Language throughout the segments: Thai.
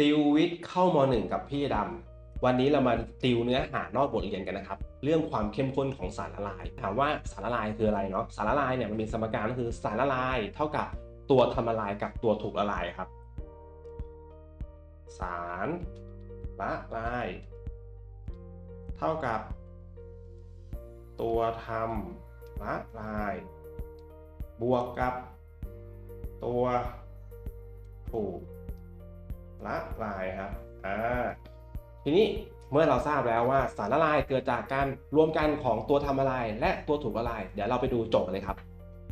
ติววิทย์เข้ามหนึ่งกับพี่ดำวันนี้เรามาติวเนื้อหานอกบทเรียนกันนะครับ เรื่องความเข้มข้นของสารละลาย ถามว่าสารละลายคืออะไรเนาะสารละลายเนี่ยมันมีสมการก็คือสารละลายเท่ากับตัวทำละลายกับตัวถูกละลายครับ สารละลาย เท่ากับ ตัวทำละลาย บวกกับ ตัวถูก ละลายครับอ่าทีนี้เมื่อเราทราบแล้วว่าสารละลายเกิดจากการรวมกันของตัวทำละลาย และตัวถูกละลาย เดี๋ยวเราไปดูโจทย์เลยครับ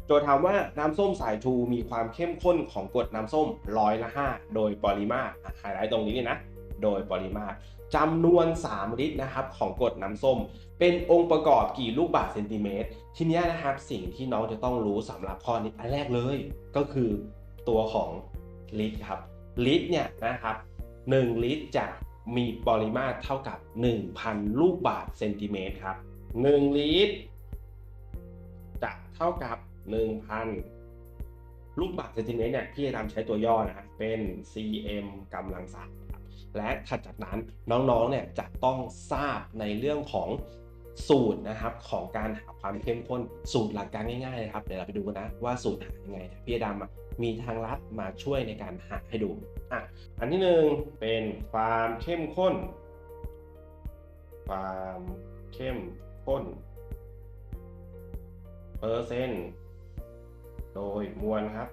โจทย์ถามว่าน้ำส้มสายชูมีความเข้มข้นของกรดน้ำส้มร้อยละ5โดยปริมาตรไฮไลท์ตรงนี้นี่นะ โดยปริมาตรจำนวน 3 ลิตรนะครับของกรดน้ำส้ม เป็นองค์ประกอบกี่ลูกบาศก์เซนติเมตร ทีนี้นะครับสิ่งที่น้องจะต้องรู้สำหรับข้อนี้อันแรกเลย ก็คือตัวของลิตรครับ ลิตรเนี่ยนะครับ1ลิตรจะมีปริมาตรเท่ากับ 1,000 ลูกบาศก์เซนติเมตรครับ1ลิตร จะเท่ากับ 1,000 ลูกบาศก์เซนติเมตรเนี่ยพี่จะทำใช้ตัวย่อนะครับเป็น cm กำลังสามครับและถัดจากนั้นน้องๆเนี่ยจะต้องทราบในเรื่องของ สูตรนะครับของการหาความเข้มข้นสูตรหลักการง่ายๆเลยครับเดี๋ยวเราไปดูกันนะว่าสูตรหายังไงพี่ดำมีทางลัดมาช่วยในการหาให้ดูอะอันที่หนึ่งเป็นความเข้มข้น ความเข้มข้นเปอร์เซ็นต์โดยมวลครับ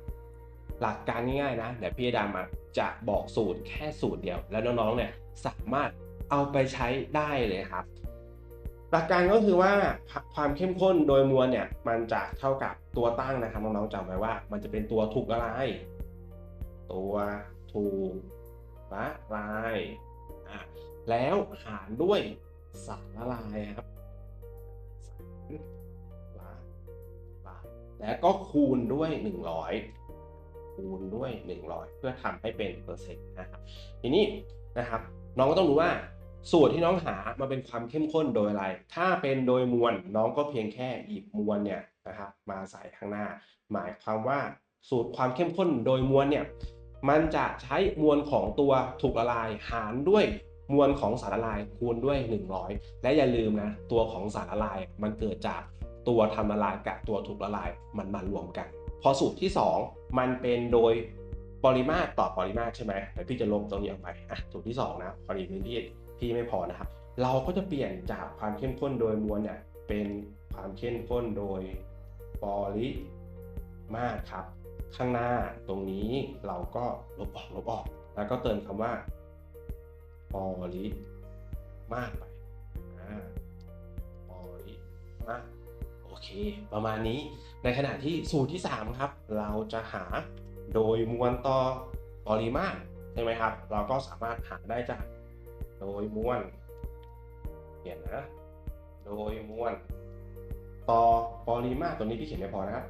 หลักการง่ายๆนะเดี๋ยวพี่ดำจะบอกสูตรแค่สูตรเดียว แล้วน้องๆเนี่ยสามารถเอาไปใช้ได้เลยครับ หลักการก็คือว่าความเข้มข้นโดยมวลเนี่ยมันจะเท่ากับตัวตั้งนะครับน้องๆจำไว้ว่า มันจะเป็นตัวถูกละลายตัวถูกละลายอะแล้วหารด้วยสารละลายครับสารละลายแล้วก็คูณด้วย 100 คูณด้วย 100 เพื่อทำให้เป็นเปอร์เซ็นต์นะครับทีนี้นะครับน้องก็ต้องรู้ว่า สูตรที่น้องหามาเป็นความเข้มข้นโดยอะไร ถ้าเป็นโดยมวลน้องก็เพียงแค่หยิบมวลเนี่ยนะครับมาใส่ข้างหน้า หมายความว่าสูตรความเข้มข้นโดยมวลเนี่ยมันจะใช้มวลของตัวถูกละลายหารด้วยมวลของสารละลายคูณด้วย 100 และอย่าลืมนะตัวของสารละลายมันเกิดจากตัวทำละลายกับตัวถูกละลายมันมารวมกัน พอสูตรที่ 2 มันเป็นโดยปริมาตรต่อปริมาตรใช่ไหมเดี๋ยวพี่จะลบตรงนี้ออกไปอะสูตรที่ 2 นะพอดีพื้นที่ พี่ไม่พอนะครับ เราก็จะเปลี่ยนจากความเข้มข้นโดยมวลเนี่ยเป็นความเข้มข้นโดยปริมาตรครับ ข้างหน้าตรงนี้เราก็ลบออกลบออก แล้วก็เติมคำว่าปริมาตรไปปริมาตรโอเค ประมาณนี้ ในขณะที่สูตรที่ 3 ครับ เราจะหาโดยมวลต่อปริมาตรใช่ไหมครับ เราก็สามารถหาได้จาก โดยมวลเขียนนะ โดยมวลต่อปริมาตรตัวนี้พี่เขียนไม่พอนะครับ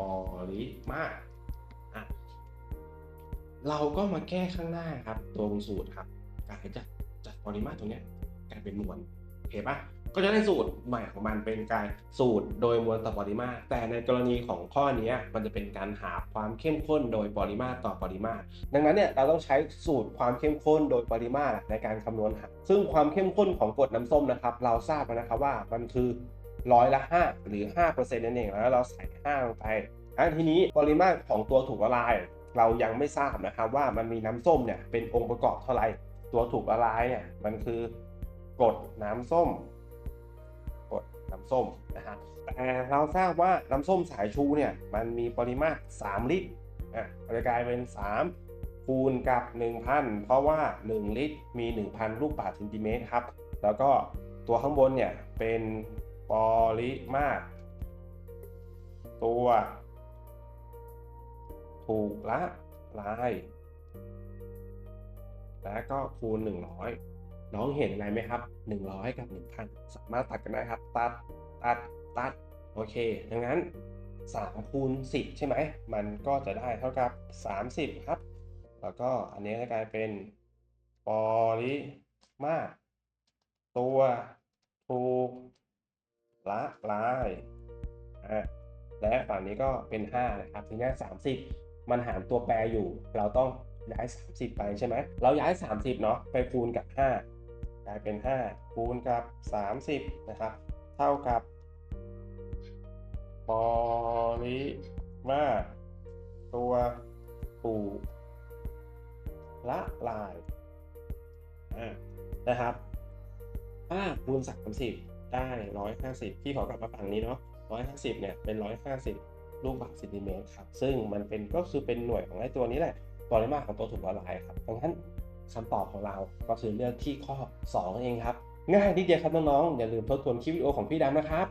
ปริมาตรเราก็มาแก้ข้างหน้าครับ ตรงสูตรครับกลายจากจากปริมาตรตรงเนี้ยกลายเป็นมวล เคปะก็จะได้สูตรใหม่ของมันเป็นการสูตรโดยมวลต่อปริมาตร แต่ในกรณีของข้อนี้มันจะเป็นการหาความเข้มข้นโดยปริมาตรต่อปริมาตร ดังนั้นเนี่ยเราต้องใช้สูตรความเข้มข้นโดยปริมาตรในการคำนวณหาซึ่งความเข้มข้นของกรดน้ำส้มนะครับ เราทราบแล้วนะครับว่ามันคือร้อยละ 5 หรือ5%นั่นเองแล้วเราใส่5ลงไปอันทีนี้ปริมาตรของตัวถูกละลาย เรายังไม่ทราบนะครับว่ามันมีน้ำส้มเนี่ยเป็นองค์ประกอบเท่าไหร่ตัวถูกละลายเนี่ยมันคือ กดน้ำส้ม กดน้ำส้มนะฮะแต่เราทราบว่าน้ำส้มสายชูเนี่ยมันมีปริมาตร 3 ลิตรอะจะกลายเป็น 3 คูณกับ 1,000 เพราะว่า 1 ลิตรมี 1,000 ลูกบาศก์เซนติเมตรครับ แล้วก็ตัวข้างบนเนี่ยเป็นปริมาตร ตัว ถูกละลาย แล้วก็คูณ 100 น้องเห็นอะไรไหมครับ 100 กับ 1,000 สามารถตัดกันได้ครับ ตัด ตัด ตัด โอเค ดังนั้น3คูณ10 ใช่ไหม มันก็จะได้เท่ากับ 30 ครับ แล้วก็อันนี้จะกลายเป็นปริมาตรตัวถูกละลายอะและฝั่งนี้ก็เป็น 5 นะครับทีนี้30 มันหารตัวแปรอยู่ เราต้องย้าย 30 ไปใช่ไหม เราย้าย 30 เนาะไปคูณกับ 5 กลายเป็น 5 คูณกับ 30 นะครับ เท่ากับปริมาตรตัวปูละลายนะครับ5คูณ30 ได้ 150พี่ขอกลับมาฝั่งนี้เนาะ150 เนี่ย เป็น 150 ลูกบาศก์เซนติเมตรครับ ซึ่งมันเป็นก็คือเป็นหน่วยของไอ้ตัวนี้แหละปริมาตรของตัวถูกละลายครับดังนั้น คำตอบของเราก็คือเลือกที่ข้อ 2 เองครับ ง่ายนิดเดียวครับน้องๆอย่าลืมทบทวนคลิปวิดีโอของพี่ดำนะครับ